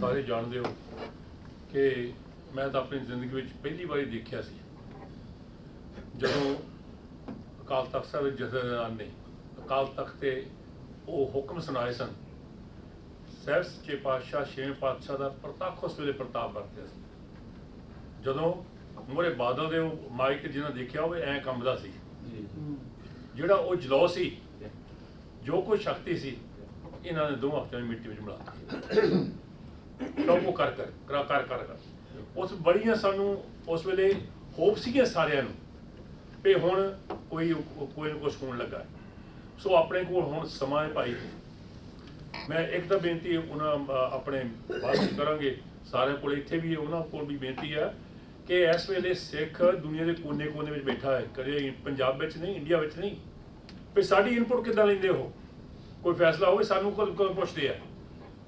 ਸਾਰੇ ਜਾਣਦੇ ਹੋ ਕਿ ਮੈਂ ਤਾਂ ਆਪਣੀ ਜ਼ਿੰਦਗੀ ਵਿੱਚ ਪਹਿਲੀ ਵਾਰੀ ਦੇਖਿਆ ਸੀ। ਜਦੋਂ ਅਕਾਲ ਤਖਤ ਸਾਹਿਬ ਦੇ ਜਥੇਦਾਰ ਨੇ ਅਕਾਲ ਤਖਤ ਤੇ ਉਹ ਹੁਕਮ ਸੁਣਾਏ ਸਨ ਸਹਿਬ ਸੱਚੇ ਪਾਤਸ਼ਾਹ ਛੇਵੇਂ ਪਾਤਸ਼ਾਹ ਦਾ ਪ੍ਰਤਾਪ ਉਸ ਵੇਲੇ ਪ੍ਰਤਾਪ ਵਰਤਿਆ ਸੀ। ਜਦੋਂ ਮੋਰੇ ਬਾਦਲ ਦੇ ਉਹ ਮਾਈਕ ਜਿਹਨਾਂ ਦੇਖਿਆ ਹੋਵੇ ਐਂ ਕੰਬਦਾ ਸੀ। ਜਿਹੜਾ ਉਹ ਜਲੌ ਸੀ ਜੋ ਕੋਈ ਸ਼ਕਤੀ ਸੀ ਇਹਨਾਂ ਨੇ ਦੋ ਹਫ਼ਤਿਆਂ ਵਿੱਚ ਮਿੱਟੀ ਵਿੱਚ ਮਿਲਾ ਦਿੱਤੀ। ਸਭ ਕਰ ਕਰ ਕਰ ਕਰ ਕਰ ਉਸ ਬੜੀਆਂ ਸਾਨੂੰ ਉਸ ਵੇਲੇ ਹੋਪ ਸੀਗੀਆਂ ਸਾਰਿਆਂ ਨੂੰ ਵੀ ਹੁਣ ਕੋਈ ਕੋਈ ਨਾ ਹੋਣ ਲੱਗਾ। ਸੋ ਆਪਣੇ ਕੋਲ ਹੁਣ ਸਮਾਂ ਹੈ ਭਾਈ। ਮੈਂ ਇੱਕ ਤਾਂ ਬੇਨਤੀ ਉਹਨਾਂ ਆਪਣੇ ਬਾਤ ਕਰਾਂਗੇ। ਸਾਰਿਆਂ ਕੋਲ ਇੱਥੇ ਵੀ ਉਹਨਾਂ ਕੋਲ ਵੀ ਬੇਨਤੀ ਆ ਕਿ ਇਸ ਵੇਲੇ ਸਿੱਖ ਦੁਨੀਆ ਦੇ ਕੋਨੇ-ਕੋਨੇ ਵਿੱਚ ਬੈਠਾ ਹੈ। ਕਦੇ ਪੰਜਾਬ ਵਿੱਚ ਨਹੀਂ, ਇੰਡੀਆ ਵਿੱਚ ਨਹੀਂ। ਵੀ ਸਾਡੀ ਇਨਪੁਟ ਕਿੱਦਾਂ ਲੈਂਦੇ ਹੋ? ਕੋਈ ਫੈਸਲਾ ਹੋਵੇ, ਸਾਨੂੰ ਕੋਲ ਪੁੱਛਦੇ ਆ।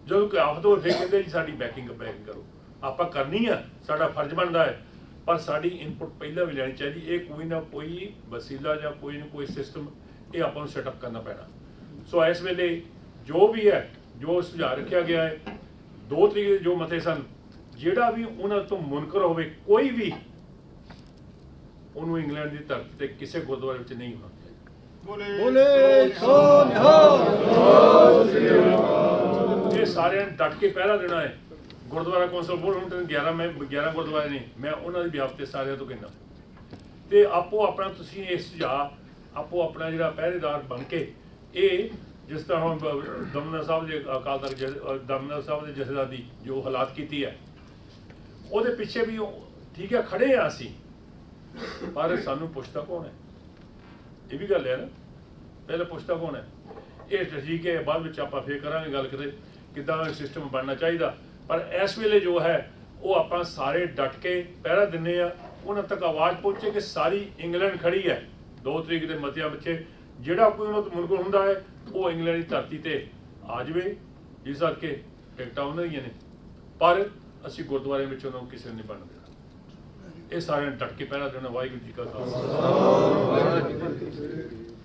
ਜਦੋਂ ਕੋਈ ਆਫਤ ਹੋਵੇ, ਫਿਰ ਕਹਿੰਦੇ ਜੀ ਸਾਡੀ ਬੈਕਿੰਗ ਬੈਕਿੰਗ ਕਰੋ। ਆਪਾਂ ਕਰਨੀ ਆ, ਸਾਡਾ ਫਰਜ਼ ਬਣਦਾ ਹੈ, ਪਰ ਸਾਡੀ ਇਨਪੁਟ ਪਹਿਲਾਂ ਵੀ ਲੈਣੀ ਚਾਹੀਦੀ। ਇਹ ਕੋਈ ਨਾ ਕੋਈ ਵਸੀਲਾ ਜਾਂ ਕੋਈ ਨਾ ਕੋਈ ਸਿਸਟਮ ਇਹ ਆਪਾਂ ਨੂੰ ਸੈਟਅਪ ਕਰਨਾ ਪੈਣਾ। ਸੋ ਇਸ ਵੇਲੇ ਜੋ ਵੀ ਹੈ, ਜੋ ਸੁਝਾਅ ਰੱਖਿਆ ਗਿਆ ਹੈ, ਦੋ ਤਰੀਕੇ ਦੇ ਜੋ ਮਤੇ ਸਨ, ਜਿਹੜਾ ਵੀ ਉਹਨਾਂ ਤੋਂ ਮੁਨਕਰ ਹੋਵੇ, ਕੋਈ ਵੀ, ਉਹਨੂੰ ਇੰਗਲੈਂਡ ਦੀ ਧਰਤੀ ਤੇ ਕਿਸੇ ਗੁਰਦੁਆਰੇ ਵਿੱਚ ਨਹੀਂ ਹੋਣਾ ਚਾਹੀਦਾ। ਬੋਲੇ ਸੋ ਨਿਹਾਲ। ਇਹ ਸਾਰਿਆਂ ਨੇ ਡਟ ਕੇ ਪਹਿਰਾ ਦੇਣਾ ਹੈ। ਗੁਰਦੁਆਰਾ ਕੌਂਸਲ ਬੋਲਹੰਟਨ 11 ਮੈਂ 11 ਗੁਰਦੁਆਰੇ ਨੇ। ਮੈਂ ਉਹਨਾਂ ਦੀ ਵਿਆਪਤੇ ਸਾਰਿਆਂ ਤੋਂ ਕਹਿੰਦਾ। ਤੇ ਆਪੋ ਆਪਣਾ ਤੁਸੀਂ ਇਹ ਸੁਝਾਅ, ਆਪੋ ਆਪਣਾ ਜਿਹੜਾ ਪਹਿਰੇਦਾਰ ਬਣ ਕੇ, ਇਹ ਜਿਸ ਤਰ੍ਹਾਂ ਹੁਣ ਦਮਨਾ ਸਾਹਿਬ ਦੇ ਅਕਾਲ ਤਖਤ ਜਥੇ- ਦਮਨਾ ਸਾਹਿਬ ਦੇ ਜਥੇਦਾਰ ਦੀ ਜੋ ਹਾਲਾਤ ਕੀਤੀ ਹੈ, ਉਹਦੇ ਪਿੱਛੇ ਵੀ ਠੀਕ ਹੈ, ਖੜੇ ਆ ਅਸੀਂ। ਪਰ ਸਾਨੂੰ ਪੁੱਛਦਾ ਕੌਣ ਹੈ? ਇਹ ਵੀ ਗੱਲ ਹੈ ਨਾ। ਪਹਿਲਾਂ ਪੁੱਛਦਾ ਕੌਣ ਹੈ? ਇਹ ਠੀਕ ਹੈ, ਬਾਅਦ ਵਿੱਚ ਆਪਾਂ ਫੇਰ ਕਰਾਂਗੇ ਗੱਲ ਕਿਤੇ। ਕਿੱਦਾਂ ਦਾ ਸਿਸਟਮ ਬਣਨਾ ਚਾਹੀਦਾ। ਪਰ ਇਸ ਵੇਲੇ ਜੋ ਹੈ, ਉਹ ਆਪਾਂ ਸਾਰੇ ਡਟ ਕੇ ਪਹਿਰਾ ਦਿੰਨੇ ਆ। ਉਹਨਾਂ ਤੱਕ ਆਵਾਜ਼ ਪਹੁੰਚੇ ਕਿ ਸਾਰੀ ਇੰਗਲੈਂਡ ਖੜੀ ਹੈ। ਦੋ ਤਰੀਕ ਦੇ ਮਤਿਆ ਬੱਚੇ, ਜਿਹੜਾ ਕੋਈ ਉਹਨਾਂ ਤੋਂ ਮੁਨਕਰ ਹੁੰਦਾ ਹੈ, ਉਹ ਇੰਗਲੈਂਡ ਦੀ ਧਰਤੀ ਤੇ ਆ ਜਾਵੇ। ਜਿਸ ਕਰਕੇ ਟਿਕਟਾਂ ਉਹਨਾਂ ਦੀਆਂ ਨੇ। ਪਰ ਅਸੀਂ ਗੁਰਦੁਆਰੇ ਵਿੱਚ ਉਹਨਾਂ ਨੂੰ ਕਿਸੇ ਨੂੰ ਨਹੀਂ ਬਣਨ ਦੇਣਾ। ਇਹ ਸਾਰਿਆਂ ਨੇ ਡਟ ਕੇ ਪਹਿਰਾ ਦੇਣਾ। ਵਾਹਿਗੁਰੂ ਜੀ ਕਾ ਖਾਲਸਾ।